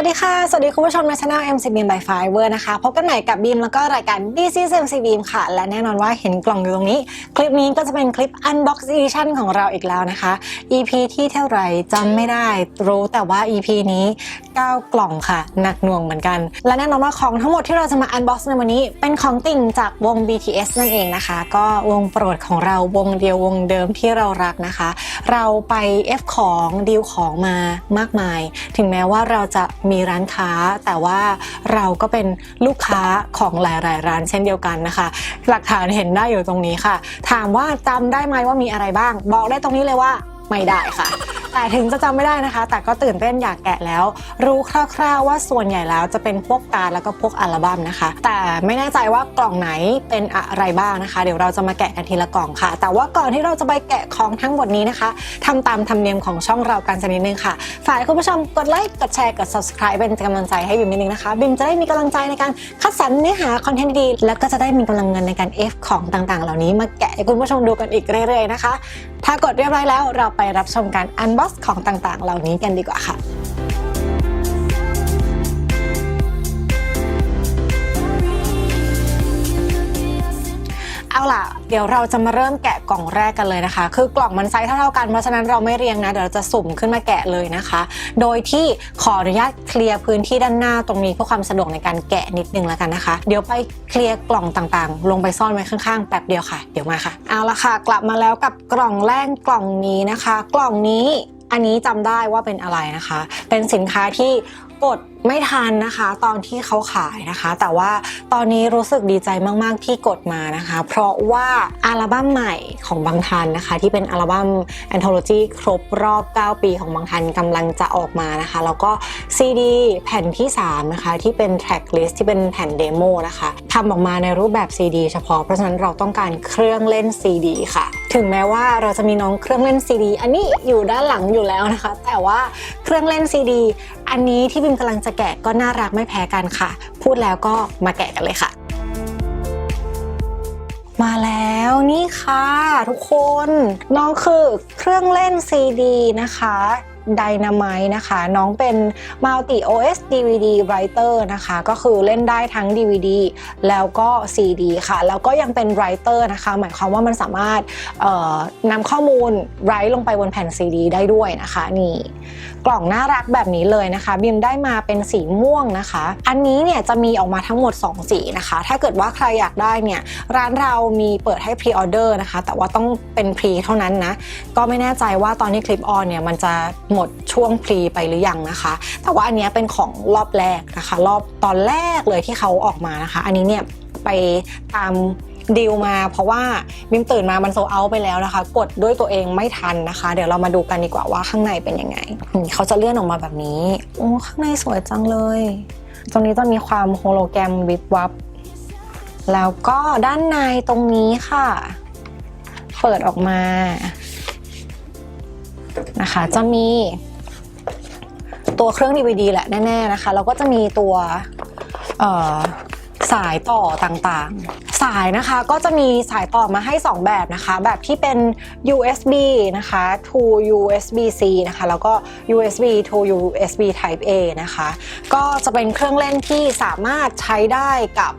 วัสดีค่ะ สวัสดีคุณผู้ชมในช anel MC Beam by Fiverr นะคะ พบกันใหม่กับบีมแล้วก็รายการ This is MC Beam ค่ะ และแน่นอนว่าเห็นกล่องอยู่ตรงนี้ คลิปนี้ก็จะเป็นคลิป Unbox Edition ของเราอีกแล้วนะคะ EP ที่เท่าไหร่จำไม่ได้รู้แต่ว่า EP นี้ 9 กล่องค่ะ หนักหน่วงเหมือนกัน และแน่นอนว่าของทั้งหมดที่เราจะมา Unbox ในวันนี้ เป็นของติ่งจากวง BTS นั่นเองนะคะ ก็วงโปรดของเราวงเดียววงเดิมที่เรารักนะคะ เราไป F ของดีลของมามากมาย ถึงแม้ว่าเราจะมีร้านค้า แต่ว่าเราก็เป็นลูกค้าของหลาย ๆ ร้านเช่นเดียวกันนะคะ หลักฐานเห็นได้อยู่ตรงนี้ค่ะ ถามว่าจำได้ไหมว่ามีอะไรบ้าง บอกได้ตรงนี้เลยว่าไม่ได้ค่ะ แต่ถึงจะจำไม่ได้นะคะ แต่ก็ตื่นเต้นอยากแกะแล้ว รู้คร่าวๆว่าส่วนใหญ่แล้วจะเป็นพวกการแล้วก็พวกอัลบั้มนะคะ แต่ไม่แน่ใจว่ากล่องไหนเป็นอะไรบ้างนะคะ เดี๋ยวเราจะมาแกะกันทีละกล่องค่ะ แต่ว่าก่อนที่เราจะไปแกะของทั้งหมดนี้นะคะทำตามธรรมเนียมของช่องเรากันสักนิดนึงค่ะ ฝากคุณผู้ชมกดไลค์กดแชร์กด subscribe เป็นกำลังใจให้บิมนิดนึงนะคะบิมจะได้มีกำลังใจในการคัดสรรเนื้อหาคอนเทนต์ดีๆแล้วก็จะได้มีกำลังเงินในการ F ของต่างๆ เหล่านี้มาแกะให้คุณผู้ชมดูกันอีกเรื่อยๆนะคะ ถ้ากดเรียบร้อยแล้วเราไปรับชมการ unbox ของต่างๆ เหล่านี้กันดีกว่าค่ะเอาล่ะ เดี๋ยวเราจะมาเริ่มแกะกล่องแรกกันเลยนะคะ คือกล่องมันไซส์เท่าๆกัน เพราะฉะนั้นเราไม่เรียงนะ เดี๋ยวเราจะสุ่มขึ้นมาแกะเลยนะคะ โดยที่ขออนุญาตเคลียร์พื้นที่ด้านหน้าตรงนี้เพื่อความสะดวกในการแกะนิดนึงแล้วกันนะคะ เดี๋ยวไปเคลียร์กล่องต่างๆ ลงไปซ่อนไว้ข้างๆแป๊บเดียวค่ะ เดี๋ยวมาค่ะ เอาละค่ะ กลับมาแล้วกับกล่องแรกกล่องนี้นะคะ กล่องนี้ อันนี้จำได้ว่าเป็นอะไรนะคะ เป็นสินค้าที่กดไม่ทันนะคะตอนที่เขาขายนะคะ แต่ว่าตอนนี้รู้สึกดีใจมาก ๆ ที่กดมานะคะ เพราะว่าอัลบั้มใหม่ของบางทันนะคะ ที่เป็นอัลบั้ม Anthology ครบรอบ 9 ปีของบางทันกำลังจะออกมานะคะ แล้วก็ซีดีแผ่นที่ 3 นะคะ ที่เป็น track list ที่เป็นแผ่นเดโมนะคะทำออกมาในรูปแบบ CD เฉพาะเพราะฉะนั้นเราต้องการเครื่องเล่น CD ค่ะ ถึงแม้ว่าเราจะมีน้องเครื่องเล่น CD อันนี้อยู่ด้านหลังอยู่แล้วนะคะ แต่ว่าเครื่องเล่น CD อันนี้ที่บิมกำลังจะแกะก็น่ารักไม่แพ้กันค่ะ พูดแล้วก็มาแกะกันเลยค่ะ มาแล้วนี่ค่ะ ทุกคน น้องคือเครื่องเล่นซีดีนะคะ Dynamite นะคะ น้องเป็น Multi OS DVD Writer นะคะ ก็คือเล่นได้ทั้ง DVD แล้วก็ CD ค่ะ แล้วก็ยังเป็น Writer นะคะ หมายความว่ามันสามารถนำข้อมูล write ลงไปบนแผ่น CD ได้ด้วยนะคะนี่กล่องน่ารักแบบนี้เลยนะคะ บิมได้มาเป็นสีม่วงนะคะ อันนี้เนี่ยจะมีออกมาทั้งหมด 2 สีนะคะ ถ้าเกิดว่าใครอยากได้เนี่ยร้านเรามีเปิดให้พรีออเดอร์นะคะ แต่ว่าต้องเป็นพรีเท่านั้นนะ ก็ไม่แน่ใจว่าตอนที่คลิปออนเนี่ยมันจะหมมดช่วงพรีไปหรือยังนะคะ แต่ว่าอันนี้เป็นของรอบแรกนะคะ รอบตอนแรกเลยที่เขาออกมานะคะ อันนี้เนี่ยไปตามดีลมาเพราะว่าบิมตื่นมามันโซเอาไปแล้วนะคะ กดด้วยตัวเองไม่ทันนะคะ เดี๋ยวเรามาดูกันดีกว่าว่าข้างในเป็นยังไงเขาจะเลื่อนออกมาแบบนี้โอ้ข้างในสวยจังเลย ตรงนี้จะมีความโฮโลแกรมวิบวับแล้วก็ด้านในตรงนี้ค่ะ เปิดออกมา นะคะ จะมีตัวเครื่อง DVD แหละแน่ๆนะคะ แล้วก็จะมีตัวสายต่อต่างๆ สายนะคะก็จะมีสายต่อมาให้ 2 แบบนะคะ แบบที่เป็น USB นะคะ to USB-C นะคะ แล้วก็ USB to USB Type A นะคะ ก็จะเป็นเครื่องเล่นที่สามารถใช้ได้กับ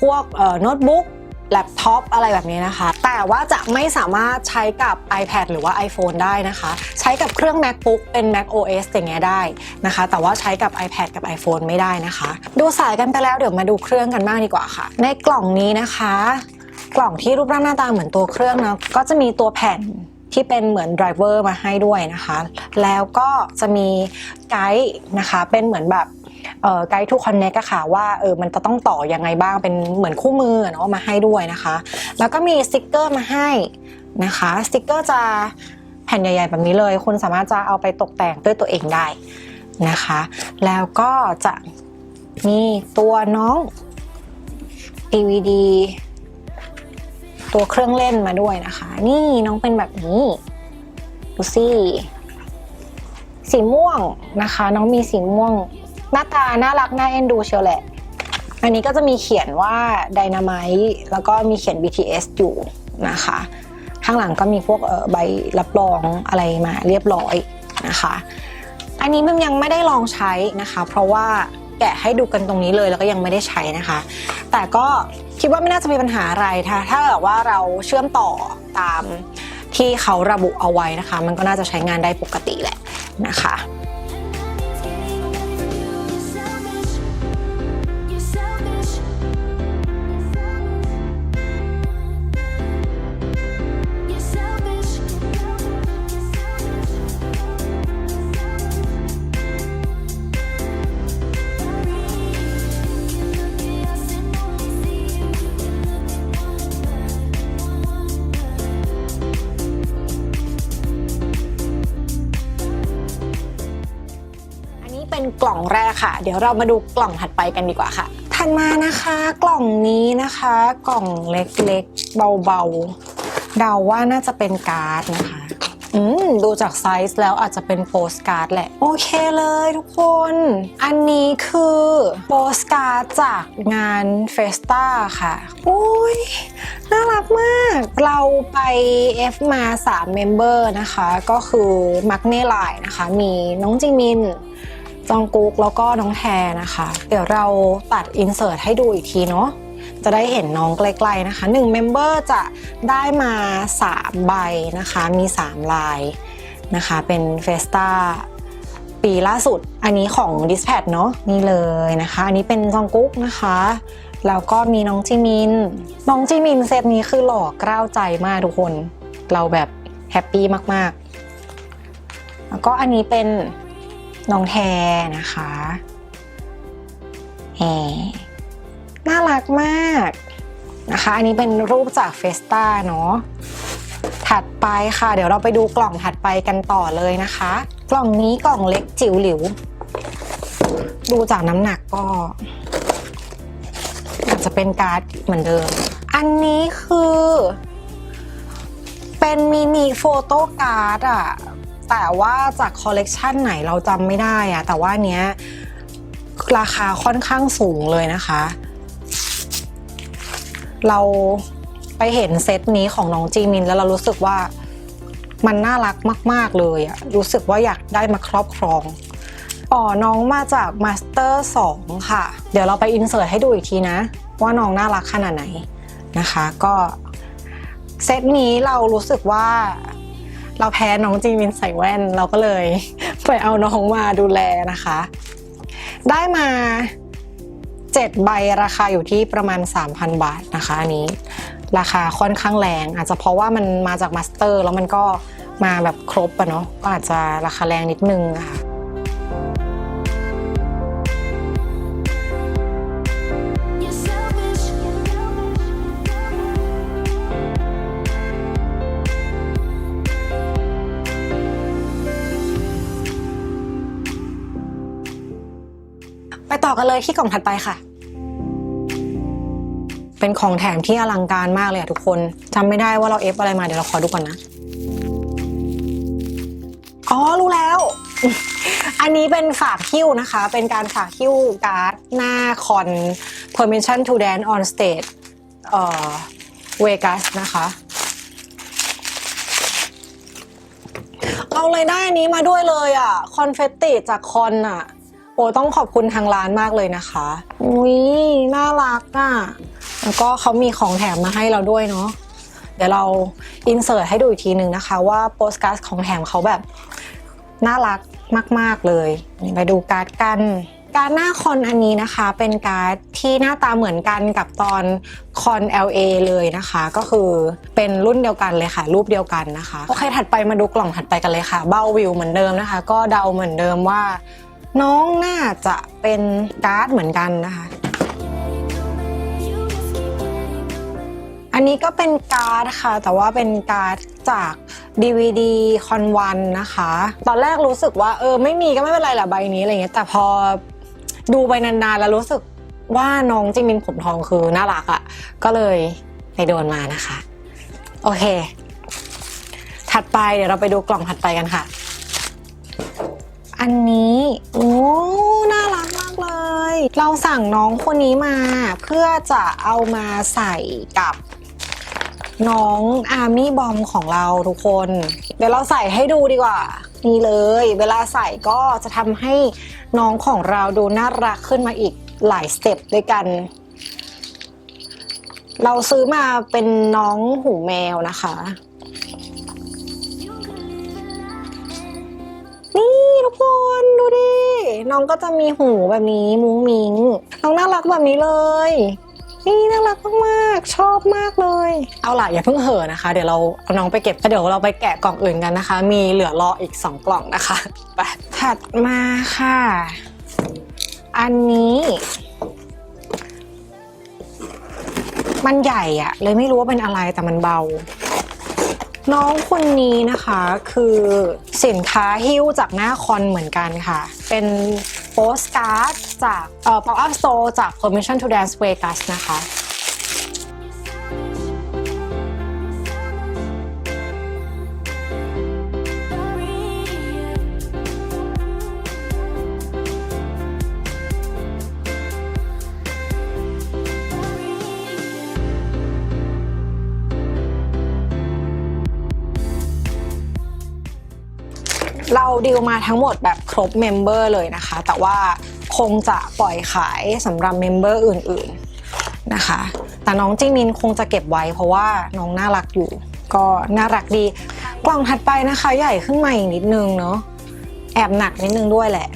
พวกโน้ตบุ๊ก แล็ปท็อปอะไรแบบนี้นะคะ แต่ว่าจะไม่สามารถใช้กับ iPad หรือว่า iPhone ได้นะคะ ใช้กับเครื่อง MacBook เป็น Mac OS อย่างเงี้ยได้นะคะ แต่ว่าใช้กับ iPad กับ iPhone ไม่ได้นะคะ ดูสายกันไปแล้วเดี๋ยวมาดูเครื่องกันบ้างดีกว่าค่ะ ในกล่องนี้นะคะ กล่องที่รูปร่างหน้าตาเหมือนตัวเครื่องนะก็จะมีตัวแผ่นที่เป็นเหมือนไดรเวอร์มาให้ด้วยนะคะ แล้วก็จะมีไกด์นะคะ เป็นเหมือนแบบ ไกด์ทูคอนเน็กอะค่ะว่าเออมันจะต้องต่อยังไงบ้างเป็นเหมือนคู่มือเนาะมาให้ด้วยนะคะ แล้วก็มีสติกเกอร์มาให้นะคะสติกเกอร์จะแผ่นใหญ่ๆแบบนี้เลย คุณสามารถจะเอาไปตกแต่งด้วยตัวเองได้นะคะ แล้วก็จะมีตัวน้อง DVD ตัวเครื่องเล่นมาด้วยนะคะ นี่น้องเป็นแบบนี้ดูสิสีม่วงนะคะ น้องมีสีม่วง หน้าตาน่ารักน่าเอ็นดูเชียวแหละ อันนี้ก็จะมีเขียนว่า Dynamite แล้วก็มีเขียน BTS อยู่นะคะ ข้างหลังก็มีพวกใบรับรองอะไรมาเรียบร้อยนะคะ อันนี้มันยังไม่ได้ลองใช้นะคะ เพราะว่าแกะให้ดูกันตรงนี้เลยแล้วก็ยังไม่ได้ใช้นะคะ แต่ก็คิดว่าไม่น่าจะมีปัญหาอะไรถ้าถ้าแบบว่าเราเชื่อมต่อตามที่เขาระบุเอาไว้นะคะ มันก็น่าจะใช้งานได้ปกติแหละนะคะ แรกค่ะ เดี๋ยวเรามาดูกล่องถัดไปกันดีกว่าค่ะถัดมานะคะกล่องนี้นะคะ กล่องเล็กๆเบาๆ เดาว่าน่าจะเป็นการ์ดนะคะอืมดูจากไซส์แล้วอาจจะเป็นโปสการ์ดแหละ โอเคเลยทุกคน อันนี้คือโปสการ์ดจากงานเฟสตาค่ะ โอ้ย น่ารักมาก เราไป F มา3เมมเบอร์นะคะ ก็คือมักเน่ไลน์นะคะ มีน้องจิมิน จองกุ๊กแล้วก็น้องแทนะคะ เดี๋ยวเราตัดอินเสิร์ตให้ดูอีกทีเนาะจะได้เห็นน้องใกล้ๆนะคะ1เมมเบอร์จะได้มา 3 ใบนะคะ มี 3 ลายนะคะ เป็นเฟสตาปีล่าสุด อันนี้ของ Dispatch เนาะนี่เลยนะคะ อันนี้เป็นจองกุ๊กนะคะ แล้วก็มีน้องจิมิน น้องจิมินเซตนี้คือหล่อกล้าวใจมากทุกคน เราแบบแฮปปี้มากๆ แล้วก็อันนี้เป็น น้องแทนะคะแหมน่ารักมากนะคะ อันนี้เป็นรูปจากเฟสตาเนาะถัดไปค่ะ เดี๋ยวเราไปดูกล่องถัดไปกันต่อเลยนะคะ กล่องนี้กล่องเล็กจิ๋วหลิว ดูจากน้ำหนักก็อาจจะเป็นการ์ดเหมือนเดิม อันนี้คือ เป็นมินิโฟโต้การ์ดอะ แต่ว่าจากคอลเลกชันไหนเราจำไม่ได้อะแต่ว่านเนี้ยราคาค่อนข้างสูงเลยนะคะ เราไปเห็นเซตนี้ของน้องจีมินแล้วเรารู้สึกว่ามันน่ารักมาก ๆ เลยอะรู้สึกว่าอยากได้มาครอบครองอ๋อน้องมาจาก Master 2 ค่ะ เดี๋ยวเราไปอินเสิร์ตให้ดูอีกทีนะ ว่าน้องน่ารักขนาดไหนนะคะ ก็เซตนี้เรารู้สึกว่า เราแพ้น้องจีมินใส่แว่น เราก็เลยไปเอาน้องมาดูแลนะคะ ได้มา 7 ใบราคาอยู่ที่ประมาณ 3,000 บาทนะคะอันนี้ ราคาค่อนข้างแรง อาจจะเพราะว่ามันมาจากมาสเตอร์แล้วมันก็มาแบบครบอะเนาะก็อาจจะราคาแรงนิดนึงค่ะ ต่อกันเลยที่กล่องถัดไปค่ะ เป็นของแถมที่อลังการมากเลยอะทุกคนจำไม่ได้ว่าเราเอฟอะไรมาเดี๋ยวเราขอดูก่อนนะ อ๋อ รู้แล้ว อันนี้เป็นฝากคิ้วนะคะ เป็นการฝากคิ้วการ์ดหน้าคอน permission to dance on stage เอ่อเวกัสนะคะเอาเลยได้อันนี้มาด้วยเลยอะ คอนเฟตติจากคอนอะ อ้ต้องขอบคุณทางร้านมากเลยนะคะอุ้ยน่ารักอะแล้วก็เขามีของแถมมาให้เราด้วยเนาะเดี๋ยวเราอินเสิร์ตให้ดูอีกทีหนึ่งนะคะ ว่าโปสการ์ดของแถมเขาแบบน่ารักมาก ๆเลย ไปดูการ์ดกัน การ์ดหน้าคอนอันนี้นะคะ เป็นการ์ดที่หน้าตาเหมือนกันกับตอนคอน LA เลยนะคะ ก็คือเป็นรุ่นเดียวกันเลยค่ะ รูปเดียวกันนะคะโอเคถัดไปมาดูกล่องถัดไปกันเลยค่ะ เบ้าวิวเหมือนเดิมนะคะ ก็เดาเหมือนเดิมว่า น้องน่าจะเป็นการ์ดเหมือนกันนะคะ อันนี้ก็เป็นการ์ดค่ะ แต่ว่าเป็นการ์ดจาก DVD คอนวันนะคะ ตอนแรกรู้สึกว่าเออไม่มีก็ไม่เป็นไรแหละใบนี้อะไรเงี้ยแต่พอดูไปนานๆแล้วรู้สึกว่าน้องจิมินผมทองคือน่ารักอะ่ะ ก็เลยไปโดนมานะคะ โอเค ถัดไปเดี๋ยวเราไปดูกล่องถัดไปกันค่ะ อันนี้โอ้น่ารักมากเลย เราสั่งน้องคนนี้มา เพื่อจะเอามาใส่กับน้องอาร์มี่บอมของเราทุกคน เดี๋ยวเราใส่ให้ดูดีกว่า นี่เลย เวลาใส่ก็จะทำให้น้องของเราดูน่ารักขึ้นมาอีกหลายสเต็ปด้วยกัน เราซื้อมาเป็นน้องหูแมวนะคะ กคนดูดิ น้องก็จะมีหูแบบนี้มุ้งมิง น้องน่ารักแบบนี้เลย นี่น่ารักมากๆชอบมากเลย เอาล่ะอย่าเพิ่งเห่อนะคะ เดี๋ยวเราเอาน้องไปเก็บเดี๋ยวเราไปแกะกล่องอื่นกันนะคะ มีเหลือรออีก 2 กล่องนะคะไปถัดมาค่ะ อันนี้มันใหญ่อะเลยไม่รู้ว่าเป็นอะไรแต่มันเบา น้องคนนี้นะคะคือสินค้าหิ้วจากหน้าคอนเหมือนกันค่ะ เป็นโปสการ์ดจากเอ่อ Pop Up Store จาก Permission to Dance Vegas นะคะ ดีลมาทั้งหมดแบบครบเมมเบอร์เลยนะคะ แต่ว่าคงจะปล่อยขายสำหรับเมมเบอร์อื่นๆนะคะ แต่น้องจิมินคงจะเก็บไว้เพราะว่าน้องน่ารักอยู่ ก็น่ารักดี กล่องถัดไปนะคะ ใหญ่ขึ้นมาอีกนิดนึงเนาะแอบหนักนิดนึงด้วยแหละ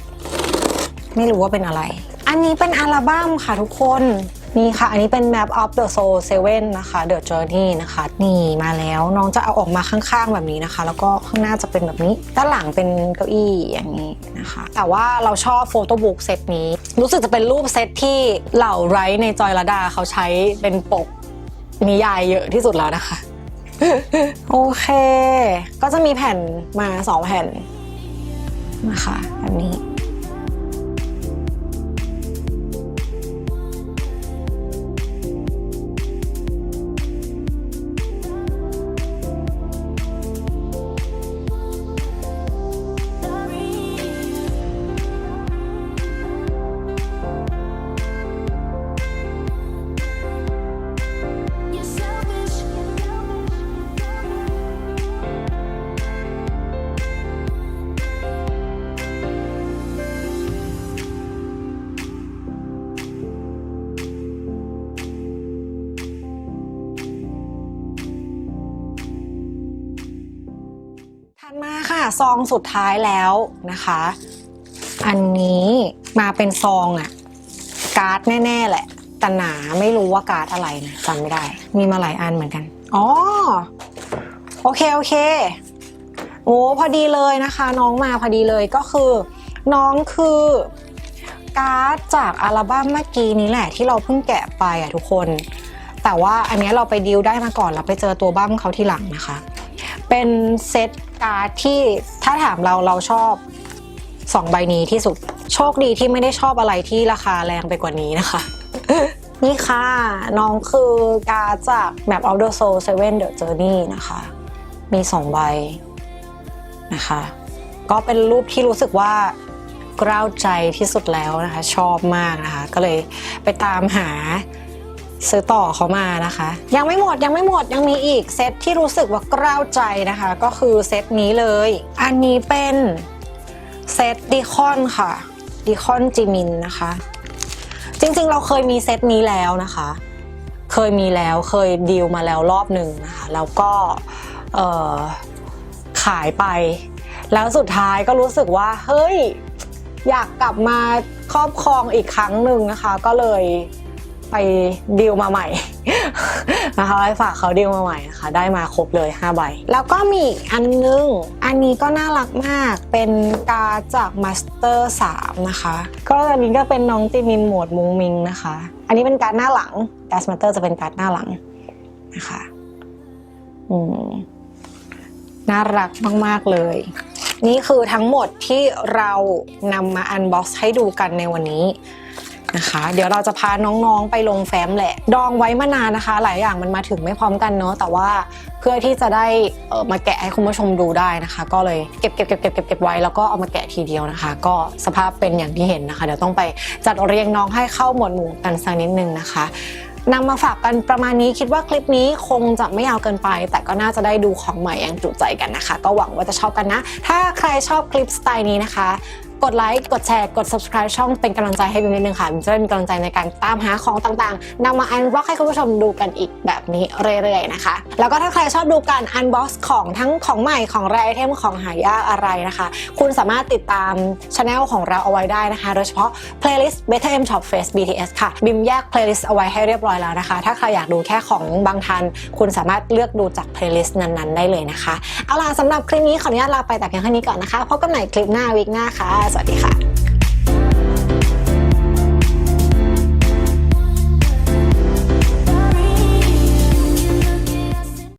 ไม่รู้ว่าเป็นอะไร อันนี้เป็นอัลบั้มค่ะทุกคน นี่ค่ะ อันนี้เป็น Map of the Soul 7 นะคะ The Journey นะคะ นี่มาแล้วน้องจะเอาออกมาข้างๆแบบนี้นะคะ แล้วก็ข้างหน้าจะเป็นแบบนี้ ด้านหลังเป็นเก้าอี้อย่างนี้นะคะ แต่ว่าเราชอบโฟโต้บุ๊กเซตนี้ รู้สึกจะเป็นรูปเซตที่เหล่าไรท์ในจอยระดาเขาใช้เป็นปกนิยายเยอะที่สุดแล้วนะคะ โอเค ก็จะมีแผ่นมาสองแผ่นนะคะแบบนี้ องสุดท้ายแล้วนะคะ อันนี้มาเป็นซองอะการ์ดแน่ๆแหละแต่หนาไม่รู้ว่าการ์ดอะไรนะจำไม่ได้ มีมาหลายอันเหมือนกันอ๋อโอเคโอเคโอ้พอดีเลยนะคะ น้องมาพอดีเลยก็คือ น้องคือการ์ดจากอัลบั้มเมื่อกี้นี้แหละที่เราเพิ่งแกะไปอะทุกคน แต่ว่าอันนี้เราไปดีลได้มาก่อนเราไปเจอตัวบั้มเขาทีหลังนะคะ เป็นเซต การ์ดที่ถ้าถามเราเราชอบสองใบนี้ที่สุด โชคดีที่ไม่ได้ชอบอะไรที่ราคาแรงไปกว่านี้นะคะ นี่ค่ะ น้องคือการ์ดจาก Map of the Soul 7 The Journey นะคะ มีสองใบนะคะ ก็เป็นรูปที่รู้สึกว่ากล้าวใจที่สุดแล้วนะคะ ชอบมากนะคะ ก็เลยไปตามหา ซื้อต่อเขามานะคะ ยังไม่หมดยังไม่หมดยังมีอีกเซตที่รู้สึกว่ากล้าวใจนะคะ ก็คือเซตนี้เลย อันนี้เป็นเซตดิคอนค่ะดิคอนจิมินนะคะ จริงๆเราเคยมีเซตนี้แล้วนะคะ เคยมีแล้วเคยดีลมาแล้วรอบหนึ่งนะคะแล้วก็ขายไป แล้วสุดท้ายก็รู้สึกว่า เฮ้ย อยากกลับมาครอบครองอีกครั้งหนึ่งนะคะ ก็เลย ไปดีลมาใหม่นะคะไปฝากเขาดีลมาใหม่นะคะได้มาครบเลย5ใบแล้วก็มีอีกอันนึง อันนี้ก็น่ารักมากเป็นการจาก Master 3นะคะ ก็อันนี้ก็เป็นน้องจิมินโหมดมุงมิงนะคะ อันนี้เป็นการหน้าหลังการ์ด Master จะเป็นการหน้าหลังนะคะอืมน่ารักมาก ๆ เลย นี่คือทั้งหมดที่เรานำมาอันบ็อกซ์ให้ดูกันในวันนี้ นะคะ เดี๋ยวเราจะพาน้องๆไปลงแฟ้มแหละ ดองไว้มานานนะคะ หลายอย่างมันมาถึงไม่พร้อมกันเนาะแต่ว่าเพื่อที่จะได้เออมาแกะให้คุณผู้ชมดูได้นะคะ ก็เลยเก็บเก็บเก็บเก็บเก็บเก็บไว้แล้วก็เอามาแกะทีเดียวนะคะ ก็สภาพเป็นอย่างที่เห็นนะคะ เดี๋ยวต้องไปจัดเรียงน้องให้เข้าหมวดหมู่กันสักนิดนึงนะคะนำมาฝากกันประมาณนี้คิดว่าคลิปนี้คงจะไม่ยาวเกินไป แต่ก็น่าจะได้ดูของใหม่อย่างจุใจกันนะคะ ก็หวังว่าจะชอบกันนะ ถ้าใครชอบคลิปสไตล์นี้นะคะ กดไลค์ กดแชร์ กด subscribe ช่องเป็นกำลังใจให้บิมนิดนึงค่ะบิมจะได้มีกำลังใจในการตามหาของต่างๆนำมาอันบ็อกให้คุณผู้ชมดูกันอีกแบบนี้เรื่อยๆนะคะ แล้วก็ถ้าใครชอบดูการอันบ็อกของทั้งของใหม่ของแรไอเทมของหายากอะไรนะคะ คุณสามารถติดตามช anel ของเราเอาไว้ได้นะคะ โดยเฉพาะ playlist Better M Shop Face BTS ค่ะ บิมแยก playlist เอาไว้ให้เรียบร้อยแล้วนะคะ ถ้าใครอยากดูแค่ของบางทัน คุณสามารถเลือกดูจาก playlist นั้นๆ ได้เลยนะคะ เอาล่ะสำหรับคลิปนี้ขออนุญาตลาไปแต่เพียงเท่านี้ก่อนนะคะ พบกันใหม่คลิปหน้าวิกหน้าค่ะสวัสดีค่ะ